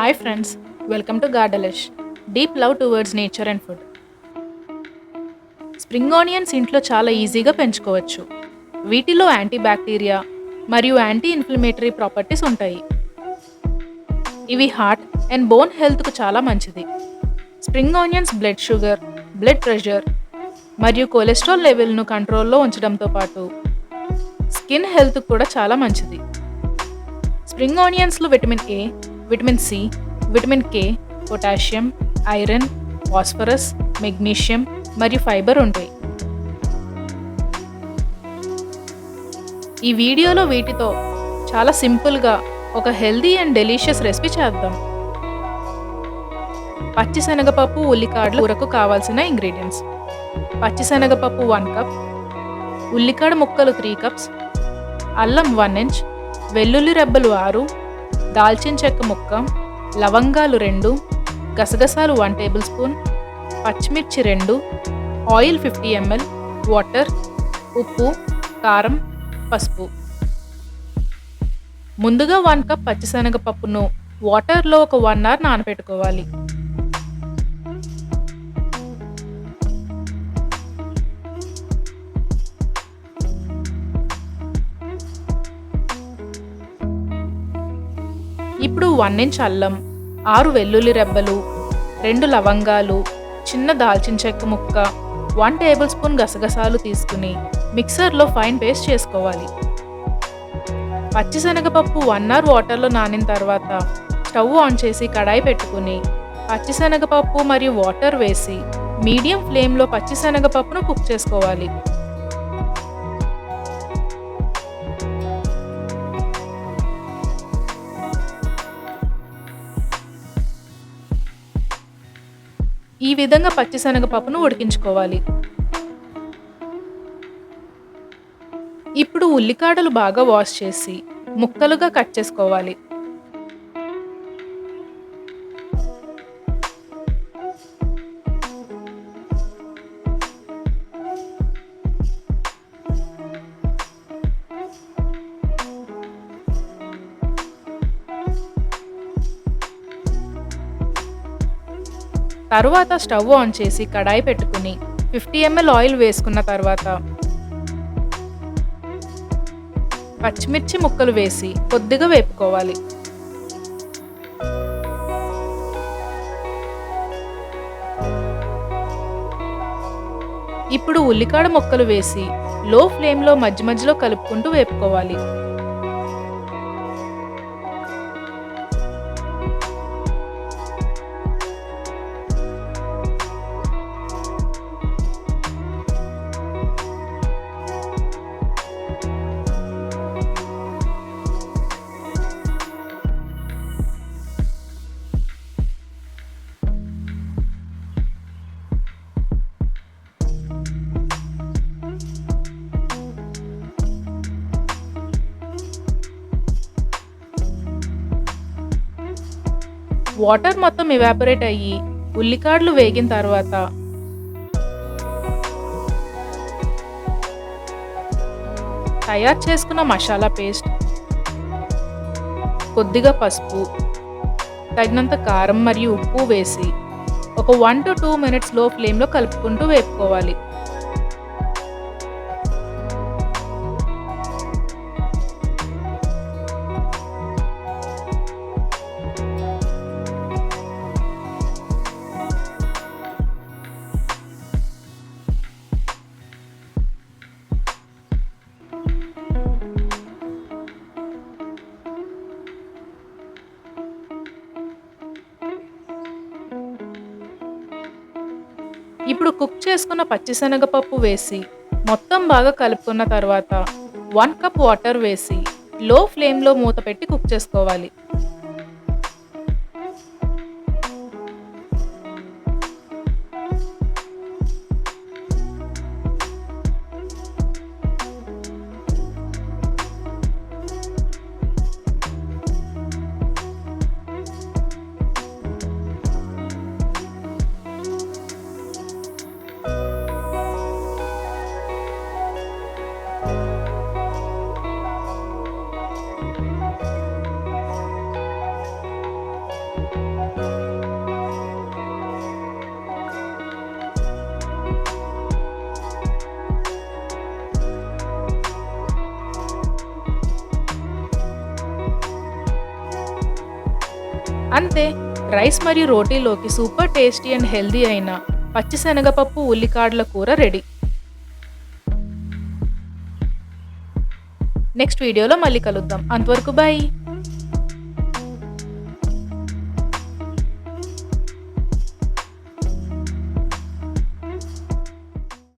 Hi friends welcome to గార్డలిష్ deep love towards nature and food spring onions ఇంట్లో చాలా ఈజీగా పెంచుకోవచ్చు. వీటిలో యాంటీ బ్యాక్టీరియా మరియు యాంటీ ఇన్ఫ్లమేటరీ ప్రాపర్టీస్ ఉంటాయి. ఇవి హార్ట్ అండ్ బోన్ హెల్త్కు చాలా మంచిది. Spring onions blood sugar blood pressure మరియు కొలెస్ట్రాల్ లెవెల్ను కంట్రోల్లో ఉంచడంతో పాటు స్కిన్ హెల్త్కు కూడా చాలా మంచిది. Spring ఆనియన్స్లో vitamin A vitamin C vitamin K potassium iron phosphorus magnesium మరియు ఫైబర్ ఉంటాయి. ఈ వీడియోలో వీటితో చాలా సింపుల్గా ఒక హెల్దీ అండ్ డెలీషియస్ రెసిపీ చేద్దాం. పచ్చిశనగపప్పు ఉల్లికాడలు కూరకు కావాల్సిన ఇంగ్రీడియంట్స్. పచ్చిశనగపప్పు వన్ కప్ ఉల్లికాడ ముక్కలు త్రీ కప్స్ అల్లం వన్ ఇంచ్ వెల్లుల్లి రెబ్బలు ఆరు దాల్చిన చెక్క ముక్క లవంగాలు రెండు గసగసాలు వన్ టేబుల్ స్పూన్ పచ్చిమిర్చి రెండు ఆయిల్ ఫిఫ్టీ ఎంఎల్ వాటర్ ఉప్పు కారం పసుపు. ముందుగా వన్ కప్ పచ్చిశనగపప్పును వాటర్లో ఒక వన్ అవర్ నానబెట్టుకోవాలి ఇప్పుడు వన్ ఇంచ్ అల్లం ఆరు వెల్లుల్లి రెబ్బలు రెండు లవంగాలు చిన్న దాల్చిన చెక్క ముక్క వన్ టేబుల్ స్పూన్ గసగసాలు తీసుకుని మిక్సర్లో ఫైన్ పేస్ట్ చేసుకోవాలి. పచ్చిశనగపప్పు వన్ అవర్ వాటర్లో నానిన తర్వాత స్టవ్ ఆన్ చేసి కడాయి పెట్టుకుని పచ్చిశనగపప్పు మరియు వాటర్ వేసి మీడియం ఫ్లేమ్లో పచ్చిశనగపప్పును కుక్ చేసుకోవాలి. ఈ విధంగా పచ్చిశనగపప్పును ఉడికించుకోవాలి. ఇప్పుడు ఉల్లికాడలు బాగా వాష్ చేసి ముక్కలుగా కట్ చేసుకోవాలి. తరువాత స్టవ్ ఆన్ చేసి కడాయి పెట్టుకుని ఫిఫ్టీ ఎంఎల్ ఆయిల్ వేసుకున్న తర్వాత పచ్చిమిర్చి ముక్కలు వేసి కొద్దిగా వేపుకోవాలి. ఇప్పుడు ఉల్లికాడ ముక్కలు వేసి లో ఫ్లేమ్లో మధ్య మధ్యలో కలుపుకుంటూ వేపుకోవాలి. వాటర్ మొత్తం ఇవాపరేట్ అయ్యి ఉల్లికాడలు వేగిన తర్వాత తయారు చేసుకున్న మసాలా పేస్ట్ కొద్దిగా పసుపు తగినంత కారం మరియు ఉప్పు వేసి ఒక వన్ టు టూ మినిట్స్లో ఫ్లేమ్లో కలుపుకుంటూ వేపుకోవాలి. ఇప్పుడు కుక్ చేసుకున్న పచ్చిశనగపప్పు వేసి మొత్తం బాగా కలుపుకున్న తర్వాత వన్ కప్ వాటర్ వేసి లో ఫ్లేమ్లో మూత పెట్టి కుక్ చేసుకోవాలి. అంతే రైస్ మరియు రోటీలోకి సూపర్ టేస్టీ అండ్ హెల్దీ అయిన పచ్చిశనగపప్పు ఉల్లికాడల కూర రెడీ. నెక్స్ట్ వీడియోలో మళ్ళీ కలుద్దాం. అంతవరకు బాయ్.